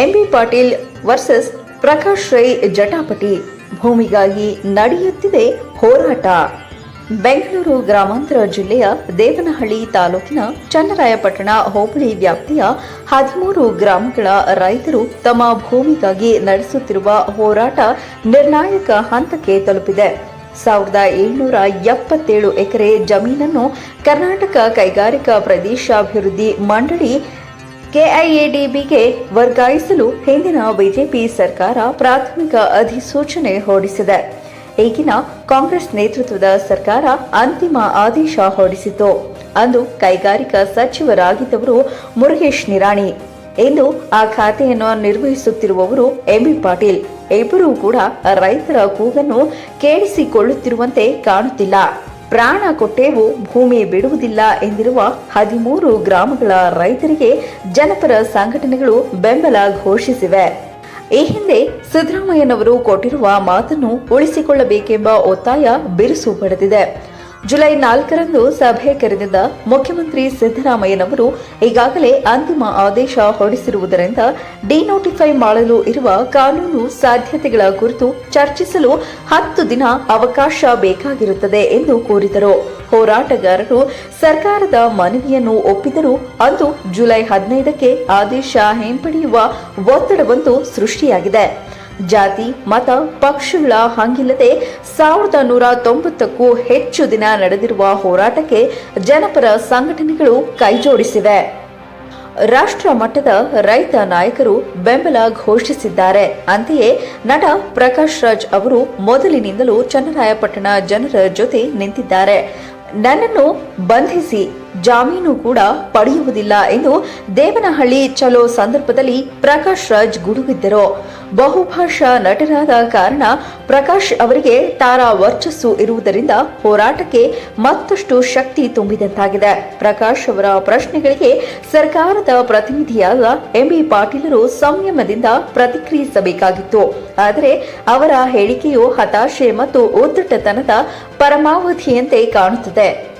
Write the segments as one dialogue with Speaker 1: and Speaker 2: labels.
Speaker 1: MB Patil versus Prakash Rai ಜಟಾಪಟಿ ಭೂಮಿಗಾಗಿ ನಡೆಯುತ್ತಿದೆ ಹೋರಾಟ. ಬೆಂಗಳೂರು ಗ್ರಾಮಾಂತರ ಜಿಲ್ಲೆಯ ದೇವನಹಳ್ಳಿ ತಾಲೂಕಿನ ಚನ್ನರಾಯಪಟ್ಟಣ ಹೋಬಳಿ ವ್ಯಾಪ್ತಿಯ ಹದಿಮೂರು ಗ್ರಾಮಗಳ ರೈತರು ತಮ್ಮ ಭೂಮಿಗಾಗಿ ನಡೆಸುತ್ತಿರುವ ಹೋರಾಟ ನಿರ್ಣಾಯಕ ಹಂತಕ್ಕೆ ತಲುಪಿದೆ. ಸಾವಿರದ ಏಳ್ನೂರ ಎಪ್ಪತ್ತೇಳು ಎಕರೆ ಜಮೀನನ್ನು ಕರ್ನಾಟಕ ಕೈಗಾರಿಕಾ ಪ್ರದೇಶಾಭಿವೃದ್ಧಿ ಮಂಡಳಿ ಕೆಐಎಡಿಬಿಗೆ ವರ್ಗಾಯಿಸಲು ಹಿಂದಿನ ಬಿಜೆಪಿ ಸರ್ಕಾರ ಪ್ರಾಥಮಿಕ ಅಧಿಸೂಚನೆ ಹೊರಡಿಸಿದೆ. ಈಗಿನ ಕಾಂಗ್ರೆಸ್ ನೇತೃತ್ವದ ಸರ್ಕಾರ ಅಂತಿಮ ಆದೇಶ ಹೊರಡಿಸಿತು ಅಂದು ಕೈಗಾರಿಕಾ ಸಚಿವರಾಗಿದ್ದವರು ಮುರುಗೇಶ್ ನಿರಾಣಿ. ಇಂದು ಆ ಖಾತೆಯನ್ನು ನಿರ್ವಹಿಸುತ್ತಿರುವವರು ಎಂಬಿ ಪಾಟೀಲ್. ಇಬ್ಬರೂ ಕೂಡ ರೈತರ ಕೂಗನ್ನು ಕೇಳಿಸಿಕೊಳ್ಳುತ್ತಿರುವಂತೆ ಕಾಣುತ್ತಿಲ್ಲ. ಪ್ರಾಣ ಕೊಟ್ಟೇವು, ಭೂಮಿ ಬಿಡುವುದಿಲ್ಲ ಎಂದಿರುವ ಹದಿಮೂರು ಗ್ರಾಮಗಳ ರೈತರಿಗೆ ಜನಪರ ಸಂಘಟನೆಗಳು ಬೆಂಬಲ ಘೋಷಿಸಿವೆ. ಈ ಹಿಂದೆ ಸಿದ್ದರಾಮಯ್ಯನವರು ಕೊಟ್ಟಿರುವ ಮಾತನ್ನು ಉಳಿಸಿಕೊಳ್ಳಬೇಕೆಂಬ ಒತ್ತಾಯ ಬಿರುಸು ಪಡೆದಿದೆ. ಜುಲೈ ನಾಲ್ಕರಂದು ಸಭೆ ಕರೆದಿದ್ದ ಮುಖ್ಯಮಂತ್ರಿ ಸಿದ್ದರಾಮಯ್ಯನವರು ಈಗಾಗಲೇ ಅಂತಿಮ ಆದೇಶ ಹೊರಡಿಸಿರುವುದರಿಂದ ಡಿನೋಟಿಫೈ ಮಾಡಲು ಇರುವ ಕಾನೂನು ಸಾಧ್ಯತೆಗಳ ಕುರಿತು ಚರ್ಚಿಸಲು ಹತ್ತು ದಿನ ಅವಕಾಶ ಬೇಕಾಗಿರುತ್ತದೆ ಎಂದು ಕೋರಿದರು. ಹೋರಾಟಗಾರರು ಸರ್ಕಾರದ ಮನವಿಯನ್ನು ಒಪ್ಪಿದರೂ ಅಂದು ಜುಲೈ ಹದಿನೈದಕ್ಕೆ ಆದೇಶ ಹಿಂಪಡೆಯುವ ಒತ್ತಡವೊಂದು ಸೃಷ್ಟಿಯಾಗಿದೆ. ಜಾತಿ, ಮತ, ಪಕ್ಷಗಳ ಹಂಗಿಲ್ಲದೆ ಸಾವಿರದ ನೂರ ತೊಂಬತ್ತಕ್ಕೂ ಹೆಚ್ಚು ದಿನ ನಡೆದಿರುವ ಹೋರಾಟಕ್ಕೆ ಜನಪರ ಸಂಘಟನೆಗಳು ಕೈಜೋಡಿಸಿವೆ. ರಾಷ್ಟ್ರ ಮಟ್ಟದ ರೈತ ನಾಯಕರು ಬೆಂಬಲ ಘೋಷಿಸಿದ್ದಾರೆ. ಅಂತೆಯೇ ನಟ ಪ್ರಕಾಶ್ ರಾಜ್ ಅವರು ಮೊದಲಿನಿಂದಲೂ ಚನ್ನರಾಯಪಟ್ಟಣ ಜನರ ಜೊತೆ ನಿಂತಿದ್ದಾರೆ. ನನ್ನನ್ನು ಬಂಧಿಸಿ ಜಾಮೀನು ಕೂಡ ಪಡೆಯುವುದಿಲ್ಲ ಎಂದು ದೇವನಹಳ್ಳಿ ಚಲೋ ಸಂದರ್ಭದಲ್ಲಿ ಪ್ರಕಾಶ್ ರಾಜ್ ಗುಡುಗಿದ್ದರು. ಬಹುಭಾಷಾ ನಟರಾದ ಕಾರಣ ಪ್ರಕಾಶ್ ಅವರಿಗೆ ತಾರಾ ವರ್ಚಸ್ಸು ಇರುವುದರಿಂದ ಹೋರಾಟಕ್ಕೆ ಮತ್ತಷ್ಟು ಶಕ್ತಿ ತುಂಬಿದಂತಾಗಿದೆ. ಪ್ರಕಾಶ್ ಅವರ ಪ್ರಶ್ನೆಗಳಿಗೆ ಸರ್ಕಾರದ ಪ್ರತಿನಿಧಿಯಾದ ಎಂಬಿ ಪಾಟೀಲರು ಸಂಯಮದಿಂದ ಪ್ರತಿಕ್ರಿಯಿಸಬೇಕಾಗಿತ್ತು. ಆದರೆ ಅವರ ಹೇಳಿಕೆಯು ಹತಾಶೆ ಮತ್ತು ಉದ್ದಟತನದ ಪರಮಾವಧಿಯಂತೆ ಕಾಣುತ್ತದೆ.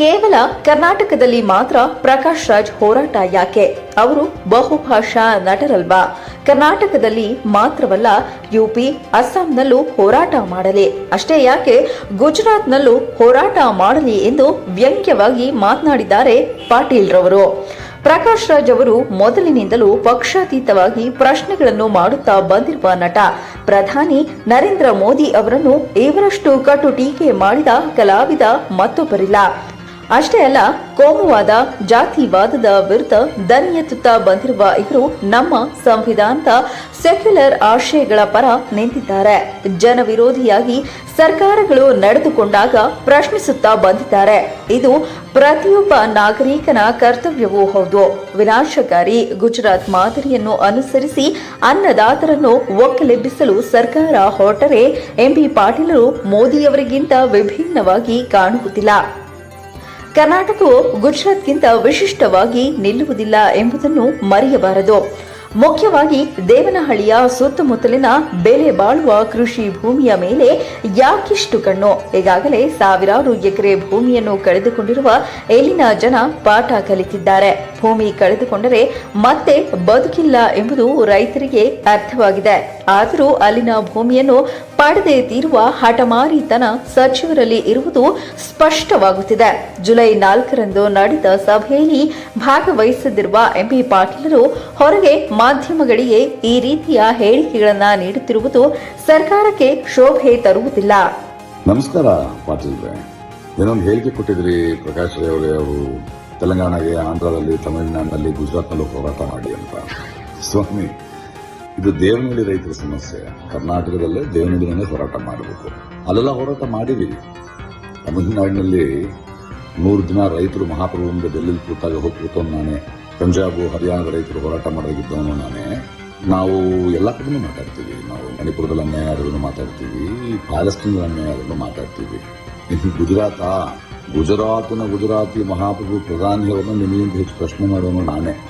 Speaker 1: ಕೇವಲ ಕರ್ನಾಟಕದಲ್ಲಿ ಮಾತ್ರ ಪ್ರಕಾಶ್ ರಾಜ್ ಹೋರಾಟ ಯಾಕೆ? ಅವರು ಬಹುಭಾಷಾ ನಟರಲ್ವಾ? ಕರ್ನಾಟಕದಲ್ಲಿ ಮಾತ್ರವಲ್ಲ ಯುಪಿ ಅಸ್ಸಾಂನಲ್ಲೂ ಹೋರಾಟ ಮಾಡಲಿ. ಅಷ್ಟೇ ಯಾಕೆ ಗುಜರಾತ್ನಲ್ಲೂ ಹೋರಾಟ ಮಾಡಲಿ ಎಂದು ವ್ಯಂಗ್ಯವಾಗಿ ಮಾತನಾಡಿದ್ದಾರೆ ಪಾಟೀಲ್ ರವರು. ಪ್ರಕಾಶ್ ರಾಜ್ ಅವರು ಮೊದಲಿನಿಂದಲೂ ಪಕ್ಷಾತೀತವಾಗಿ ಪ್ರಶ್ನೆಗಳನ್ನು ಮಾಡುತ್ತಾ ಬಂದಿರುವ ನಟ, ಪ್ರಧಾನಿ ನರೇಂದ್ರ ಮೋದಿ ಅವರನ್ನು ಇವರಷ್ಟು ಕಟು ಟೀಕೆ ಮಾಡಿದ ಕಲಾವಿದ ಮತ್ತೊಬ್ಬರಿಲ್ಲ. ಅಷ್ಟೇ ಅಲ್ಲ, ಕೋಮುವಾದ, ಜಾತಿವಾದದ ವಿರುದ್ಧ ದನಿ ಎತ್ತುತ್ತಾ ಬಂದಿರುವ ಇವರು ನಮ್ಮ ಸಂವಿಧಾನದ ಸೆಕ್ಯುಲರ್ ಆಶಯಗಳ ಪರ ನಿಂತಿದ್ದಾರೆ. ಜನವಿರೋಧಿಯಾಗಿ ಸರ್ಕಾರಗಳು ನಡೆದುಕೊಂಡಾಗ ಪ್ರಶ್ನಿಸುತ್ತಾ ಬಂದಿದ್ದಾರೆ. ಇದು ಪ್ರತಿಯೊಬ್ಬ ನಾಗರಿಕನ ಕರ್ತವ್ಯವೂ ಹೌದು. ವಿನಾಶಕಾರಿ ಗುಜರಾತ್ ಮಾದರಿಯನ್ನು ಅನುಸರಿಸಿ ಅನ್ನದಾತರನ್ನು ಒಕ್ಕಲೆಬ್ಬಿಸಲು ಸರ್ಕಾರ ಹೊರಟರೆ ಎಂಬಿ ಪಾಟೀಲರು ಮೋದಿಯವರಿಗಿಂತ ವಿಭಿನ್ನವಾಗಿ ಕಾಣುವುದಿಲ್ಲ. ಕರ್ನಾಟಕವು ಗುಜರಾತ್ಗಿಂತ ವಿಶಿಷ್ಟವಾಗಿ ನಿಲ್ಲುವುದಿಲ್ಲ ಎಂಬುದನ್ನು ಮರೆಯಬಾರದು. ಮುಖ್ಯವಾಗಿ ದೇವನಹಳ್ಳಿಯ ಸುತ್ತಮುತ್ತಲಿನ ಬೆಲೆ ಬಾಳುವ ಕೃಷಿ ಭೂಮಿಯ ಮೇಲೆ ಯಾಕಿಷ್ಟು ಕಣ್ಣು? ಈಗಾಗಲೇ ಸಾವಿರಾರು ಎಕರೆ ಭೂಮಿಯನ್ನು ಕಳೆದುಕೊಂಡಿರುವ ಇಲ್ಲಿನ ಜನ ಪಾಠ ಕಲಿತಿದ್ದಾರೆ. ಭೂಮಿ ಕಳೆದುಕೊಂಡರೆ ಮತ್ತೆ ಬದುಕಿಲ್ಲ ಎಂಬುದು ರೈತರಿಗೆ ಅರ್ಥವಾಗಿದೆ. ಆದರೂ ಅಲ್ಲಿನ ಭೂಮಿಯನ್ನು ಪಡೆದೇ ತೀರುವ ಹಠಮಾರಿತನ ಸಚಿವರಲ್ಲಿ ಇರುವುದು ಸ್ಪಷ್ಟವಾಗುತ್ತಿದೆ. ಜುಲೈ ನಾಲ್ಕರಂದು ನಡೆದ ಸಭೆಯಲ್ಲಿ ಭಾಗವಹಿಸದಿರುವ ಎಂಪಿ ಪಾಟೀಲರು ಹೊರಗೆ ಮಾಧ್ಯಮಗಳಿಗೆ ಈ ರೀತಿಯ ಹೇಳಿಕೆಗಳನ್ನು ನೀಡುತ್ತಿರುವುದು ಸರ್ಕಾರಕ್ಕೆ ಶೋಭೆ ತರುವುದಿಲ್ಲ.
Speaker 2: ನಮಸ್ಕಾರ ಏನೊಂದು ಹೇಳಿಕೆ ಕೊಟ್ಟಿದ್ರಿ ಪ್ರಕಾಶ್ ರೈ ಅವರು ತೆಲಂಗಾಣಗೆ, ಆಂಧ್ರದಲ್ಲಿ ತಮಿಳುನಾಡಿನಲ್ಲಿ ಗುಜರಾತ್ನಲ್ಲೂ ಹೋರಾಟ ಮಾಡಿ ಅಂತ. ಸ್ವಾಮಿ ಇದು ದೇವನಹಳ್ಳಿ ರೈತರ ಸಮಸ್ಯೆ. ಕರ್ನಾಟಕದಲ್ಲೇ ದೇವನಹಳ್ಳಿನೇ ಹೋರಾಟ ಮಾಡಬೇಕು. ಅಲ್ಲೆಲ್ಲ ಹೋರಾಟ ಮಾಡಿದ್ದೀವಿ ತಮಿಳುನಾಡಿನಲ್ಲಿ ನೂರು ದಿನ ರೈತರು ಮಹಾಪ್ರಭು ಮುಂದೆ ಡೆಲ್ಲಿಲಿ ಕೂತಾಗ ಹೋಗಿ ಕೂತವನು ನಾನೇ. ಪಂಜಾಬ್, ಹರಿಯಾಣದ ರೈತರು ಹೋರಾಟ ಮಾಡೋದಿದ್ದವನು ನಾನೇ. ನಾವು ಎಲ್ಲ ಕಡೆನೂ ಮಾತಾಡ್ತೀವಿ. ನಾವು ಮಣಿಪುರದಲ್ಲಿ ಅನ್ಯಾಯ ಮಾತಾಡ್ತೀವಿ. ಪ್ಯಾಲೆಸ್ಟೀನ್ ಅನ್ಯಾಯ ಮಾತಾಡ್ತೀವಿ. ಇನ್ನು ಗುಜರಾತ, ಗುಜರಾತಿನ ಗುಜರಾತಿ ಮಹಾಪ್ರಭು ಪ್ರಧಾನಿಯವರನ್ನು ನಿಮಗಿಂತ ಹೆಚ್ಚು ಪ್ರಶ್ನೆ ಮಾಡೋನು ನಾನೇ.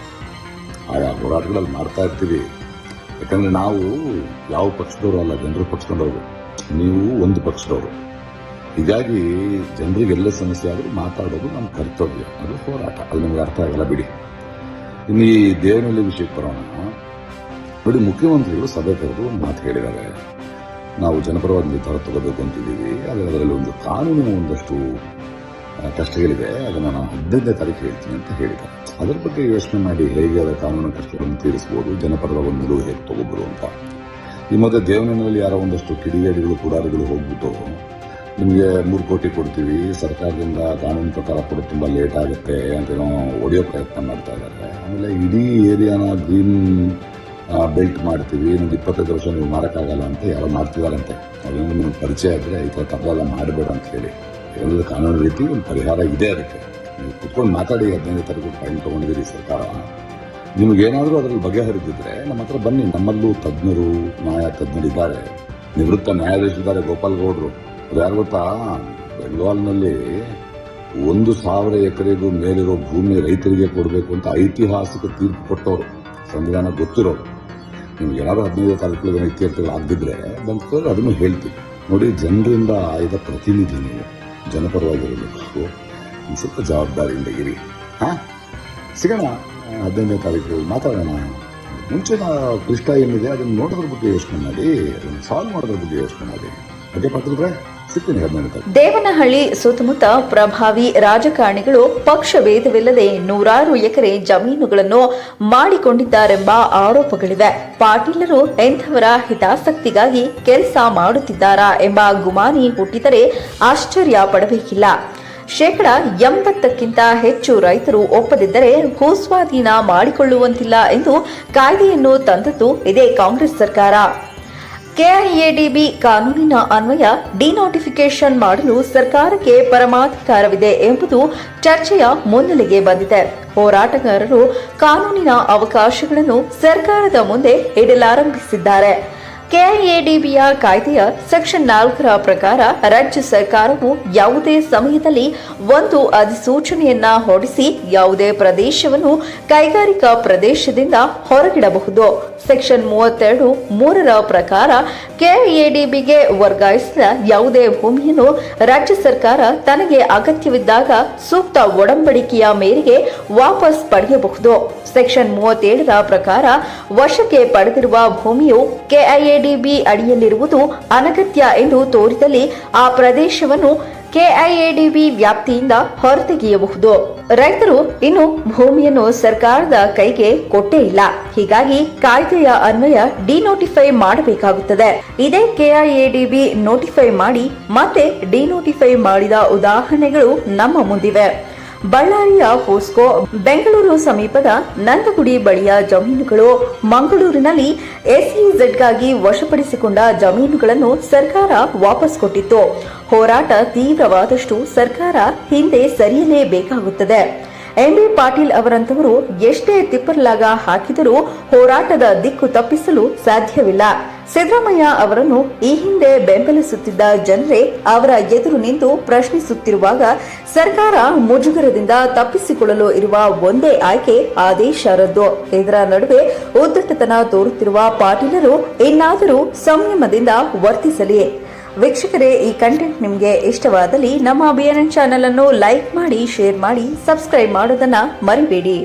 Speaker 2: ಆಯಾ ಹೋರಾಟಗಳಲ್ಲಿ ಮಾಡ್ತಾ ಇರ್ತೀವಿ. ಯಾಕಂದ್ರೆ ನಾವು ಯಾವ ಪಕ್ಷದವರು ಅಲ್ಲ, ಜನರ ಪಕ್ಷದವರು. ನೀವು ಒಂದು ಪಕ್ಷದವರು. ಹೀಗಾಗಿ ಜನರಿಗೆ ಎಲ್ಲ ಸಮಸ್ಯೆ ಆದರೂ ಮಾತಾಡೋದು ನಮ್ಮ ಕರ್ತವ್ಯ. ಅದು ಹೋರಾಟ. ಅದು ನಮ್ಗೆ ಅರ್ಥ ಆಗಲ್ಲ ಬಿಡಿ. ಇನ್ನು ಈ ದೇವನಹಳ್ಳಿ ವಿಷಯಕ್ಕೆ ಬರೋಣ. ನೋಡಿ, ಮುಖ್ಯಮಂತ್ರಿಗಳು ಸಭೆ ಕರೆದು ಒಂದು ಮಾತು ಹೇಳಿದ್ದಾರೆ. ನಾವು ಜನಪರವಾಗಿ ನಿರ್ಧಾರ ತಗೋಬೇಕು ಅಂತಿದ್ದೀವಿ ಆದರೆ ಅದರಲ್ಲಿ ಒಂದು ಕಾನೂನು ಒಂದಷ್ಟು ಆ, ಕಷ್ಟಗಳಿದೆ ಅದನ್ನು ನಾನು ಹದಿನೈದನೇ ತಾರೀಕು ಹೇಳ್ತೀನಿ ಅಂತ ಹೇಳಿದ್ದಾರೆ. ಅದರ ಬಗ್ಗೆ ಯೋಚನೆ ಮಾಡಿ ಹೇಗೆ ಅದರ ಕಾನೂನು ಕಷ್ಟಗಳನ್ನು ತೀರಿಸಬಹುದು ಜನಪರದ ಒಂದು ನಿಲುವು ಹೇಗೆ ತಗೋಬಹುದು ಅಂತ. ಈ ಮಧ್ಯೆ ದೇವನಲ್ಲಿ ಯಾರೋ ಒಂದಷ್ಟು ಕಿಡಿಗೇಡಿಗಳು ಪುರಾರಿಗಳು ಹೋಗ್ಬಿಟ್ಟು ನಿಮಗೆ ಮೂರು ಕೋಟಿ ಕೊಡ್ತೀವಿ ಸರ್ಕಾರದಿಂದ ಕಾನೂನು ಪ್ರಕಾರ ಕೊಡೋದು ತುಂಬ ಲೇಟ್ ಆಗುತ್ತೆ ಅಂತ ಏನೋ ಹೊಡೆಯೋ ಪ್ರಯತ್ನ ಮಾಡ್ತಾ ಇದ್ದಾರೆ. ಆಮೇಲೆ ಇಡೀ ಏರಿಯಾನ ಗ್ರೀನ್ ಬೆಲ್ಟ್ ಮಾಡ್ತೀವಿ ಇನ್ನೊಂದು ಇಪ್ಪತ್ತೈದು ವರ್ಷ ನೀವು ಮಾಡೋಕ್ಕಾಗಲ್ಲ ಅಂತ ಯಾರೋ ಮಾಡ್ತಿದ್ದಾರಂತೆ ಅದರಿಂದ ನಿಮಗೆ ಪರಿಚಯ ಆದರೆ ಈ ಥರ ತಪ್ಪೆಲ್ಲ ಮಾಡಬೇಡ ಅಂತ ಹೇಳಿ. ಎಲ್ಲ ಕಾನೂನು ರೀತಿ ಒಂದು ಪರಿಹಾರ ಇದೆ ಅದಕ್ಕೆ. ನೀವು ಕುತ್ಕೊಂಡು ಮಾತಾಡಿ ಹದಿನೈದು ತಾರೀಕು ಟೈಮ್ ತೊಗೊಂಡಿದ್ದೀರಿ ಸರ್ಕಾರ. ನಿಮಗೇನಾದರೂ ಅದರಲ್ಲಿ ಬಗೆಹರಿದಿದ್ರೆ ನಮ್ಮ ಹತ್ರ ಬನ್ನಿ. ನಮ್ಮಲ್ಲೂ ತಜ್ಞರು, ನ್ಯಾಯ ತಜ್ಞರಿದ್ದಾರೆ ನಿವೃತ್ತ ನ್ಯಾಯಾಧೀಶರಿದ್ದಾರೆ ಗೋಪಾಲ್ ಗೌಡ್ರು. ಅದು ಯಾರು ಗೊತ್ತಾ? ಬೆಂಗಾಲ್ನಲ್ಲಿ ಒಂದು ಸಾವಿರ ಎಕರೆಗೂ ಮೇಲಿರೋ ಭೂಮಿ ರೈತರಿಗೆ ಕೊಡಬೇಕು ಅಂತ ಐತಿಹಾಸಿಕ ತೀರ್ಪು ಕೊಟ್ಟವರು. ಸಂವಿಧಾನ ಗೊತ್ತಿರೋರು. ನಿಮ್ಗೆ ಏನಾದ್ರು ಹದಿನೈದು ತಾರೀಕು ಇತ್ಯರ್ಥಗಳು ಆಗದಿದ್ರೆ ಬಂದು ಅದನ್ನು ಹೇಳ್ತೀವಿ ನೋಡಿ, ಜನರಿಂದ ಆಯ್ದ ಪ್ರತಿನಿಧಿ ನೀವು ಜನಪರವಾಗಿರಬೇಕು ಒಂದು ಸ್ವಲ್ಪ ಜವಾಬ್ದಾರಿಯಿಂದ ಇರಿ. ಹಾಂ? ಸಿಗೋಣ. ಹದಿನೈದನೇ ತಾರೀಕು ಮಾತಾಡೋಣ. ಮುಂಚಿನ ಕೃಷ್ಣ ಏನಿದೆ ಅದನ್ನು ನೋಡೋದ್ರ ಬಗ್ಗೆ ಯೋಚನೆ ಮಾಡಿ, ಅದನ್ನು ಸಾಲ್ವ್ ಮಾಡೋದ್ರ ಬಗ್ಗೆ ಯೋಚನೆ ಮಾಡಿ. ಅದೇ ಪಾತ್ರ
Speaker 1: ದೇವನಹಳ್ಳಿ ಸುತ್ತಮುತ್ತ ಪ್ರಭಾವಿ ರಾಜಕಾರಣಿಗಳು ಪಕ್ಷ ಭೇದವಿಲ್ಲದೆ ನೂರಾರು ಎಕರೆ ಜಮೀನುಗಳನ್ನು ಮಾಡಿಕೊಂಡಿದ್ದಾರೆಂಬ ಆರೋಪಗಳಿವೆ. ಪಾಟೀಲರು ಎಂಥವರ ಹಿತಾಸಕ್ತಿಗಾಗಿ ಕೆಲಸ ಮಾಡುತ್ತಿದ್ದಾರಾ ಎಂಬ ಗುಮಾನಿ ಹುಟ್ಟಿದರೆ ಆಶ್ಚರ್ಯ ಪಡಬೇಕಿಲ್ಲ. ಶೇಕಡ ಎಂಬತ್ತಕ್ಕಿಂತ ಹೆಚ್ಚು ರೈತರು ಒಪ್ಪದಿದ್ದರೆ ಭೂಸ್ವಾಧೀನ ಮಾಡಿಕೊಳ್ಳುವಂತಿಲ್ಲ ಎಂದು ಕಾಯ್ದೆಯನ್ನು ತಂದದ್ದು ಇದೇ ಕಾಂಗ್ರೆಸ್ ಸರ್ಕಾರ. ಕೆಐಎಡಿಬಿ ಕಾನೂನಿನ ಅನ್ವಯ ಡಿನೋಟಿಫಿಕೇಶನ್ ಮಾಡಲು ಸರ್ಕಾರಕ್ಕೆ ಪರಮಾಧಿಕಾರವಿದೆ ಎಂಬುದು ಚರ್ಚೆಯ ಮುನ್ನೆಲೆಗೆ ಬಂದಿದೆ. ಹೋರಾಟಗಾರರು ಕಾನೂನಿನ ಅವಕಾಶಗಳನ್ನು ಸರ್ಕಾರದ ಮುಂದೆ ಇಡಲಾರಂಭಿಸಿದ್ದಾರೆ. ಕೆಐಎಡಿಬಿಯ ಕಾಯ್ದೆಯ ಸೆಕ್ಷನ್ ನಾಲ್ಕರ ಪ್ರಕಾರ ರಾಜ್ಯ ಸರ್ಕಾರವು ಯಾವುದೇ ಸಮಯದಲ್ಲಿ ಒಂದು ಅಧಿಸೂಚನೆಯನ್ನ ಹೊರಡಿಸಿ ಯಾವುದೇ ಪ್ರದೇಶವನ್ನು ಕೈಗಾರಿಕಾ ಪ್ರದೇಶದಿಂದ ಹೊರಗಿಡಬಹುದು. ಸೆಕ್ಷನ್ ಮೂವತ್ತೆರಡು ಮೂರರ ಪ್ರಕಾರ ಕೆಐಎಡಿಬಿಗೆ ವರ್ಗಾಯಿಸಿದ ಯಾವುದೇ ಭೂಮಿಯನ್ನು ರಾಜ್ಯ ಸರ್ಕಾರ ತನಗೆ ಅಗತ್ಯವಿದ್ದಾಗ ಸೂಕ್ತ ಒಡಂಬಡಿಕೆಯ ಮೇರೆಗೆ ವಾಪಸ್ ಪಡೆಯಬಹುದು. ಸೆಕ್ಷನ್ ಮೂವತ್ತೇಳರ ಪ್ರಕಾರ ವಶಕ್ಕೆ ಪಡೆದಿರುವ ಭೂಮಿಯು ಕೆಐಎಡಿಬಿ ಅಡಿಯಲ್ಲಿರುವುದು ಅನಗತ್ಯ ಎಂದು ತೋರಿದಲ್ಲಿ ಆ ಪ್ರದೇಶವನ್ನು ಕೆಐಎಡಿಬಿ ವ್ಯಾಪ್ತಿಯಿಂದ ಹೊರತೆಗೆಯಬಹುದು. ರೈತರು ಇನ್ನು ಭೂಮಿಯನ್ನು ಸರ್ಕಾರದ ಕೈಗೆ ಕೊಟ್ಟೇ ಇಲ್ಲ. ಹೀಗಾಗಿ ಕಾಯ್ದೆಯ ಅನ್ವಯ ಡಿನೋಟಿಫೈ ಮಾಡಬೇಕಾಗುತ್ತದೆ. ಇದೇ ಕೆಐಎಡಿಬಿ ನೋಟಿಫೈ ಮಾಡಿ ಮತ್ತೆ ಡಿನೋಟಿಫೈ ಮಾಡಿದ ಉದಾಹರಣೆಗಳು ನಮ್ಮ ಮುಂದಿವೆ. ಬಳ್ಳಾರಿಯ ಫೋಸ್ಕೋ ಬೆಂಗಳೂರು ಸಮೀಪದ ನಂದಗುಡಿ ಬಳಿಯ ಜಮೀನುಗಳು ಮಂಗಳೂರಿನಲ್ಲಿ ಎಸ್ಇಝೆಡ್ಗಾಗಿ ವಶಪಡಿಸಿಕೊಂಡ ಜಮೀನುಗಳನ್ನು ಸರ್ಕಾರ ವಾಪಸ್ ಕೊಟ್ಟಿತ್ತು. ಹೋರಾಟ ತೀವ್ರವಾದಷ್ಟು ಸರ್ಕಾರ ಹಿಂದೆ ಸರಿಯಲೇಬೇಕಾಗುತ್ತದೆ. ಎಂಬಿ ಪಾಟೀಲ್ ಅವರಂತವರು ಎಷ್ಟೇ ತಿಪ್ಪರ್ಲಾಗ ಹಾಕಿದರೂ ಹೋರಾಟದ ದಿಕ್ಕು ತಪ್ಪಿಸಲು ಸಾಧ್ಯವಿಲ್ಲ. ಸಿದ್ದರಾಮಯ್ಯ ಅವರನ್ನು ಈ ಹಿಂದೆ ಬೆಂಬಲಿಸುತ್ತಿದ್ದ ಜನರೇ ಅವರ ಎದುರು ನಿಂತು ಪ್ರಶ್ನಿಸುತ್ತಿರುವಾಗ ಸರ್ಕಾರ ಮುಜುಗರದಿಂದ ತಪ್ಪಿಸಿಕೊಳ್ಳಲು ಇರುವ ಒಂದೇ ಆಯ್ಕೆ ಆದೇಶ ರದ್ದು. ಇದರ ನಡುವೆ ಉದ್ದಟತನ ತೋರುತ್ತಿರುವ ಪಾಟೀಲರು ಇನ್ನಾದರೂ ಸಂಯಮದಿಂದ ವರ್ತಿಸಲಿ. ವೀಕ್ಷಕರೇ, ಈ ಕಂಟೆಂಟ್ ನಿಮಗೆ ಇಷ್ಟವಾದಲ್ಲಿ ನಮ್ಮ ಬಿಎನ್ಎನ್ ಚಾನೆಲ್ ಅನ್ನು ಲೈಕ್ ಮಾಡಿ ಶೇರ್ ಮಾಡಿ ಸಬ್ಸ್ಕ್ರೈಬ್ ಮಾಡೋದನ್ನ ಮರಿಬೇಡಿ.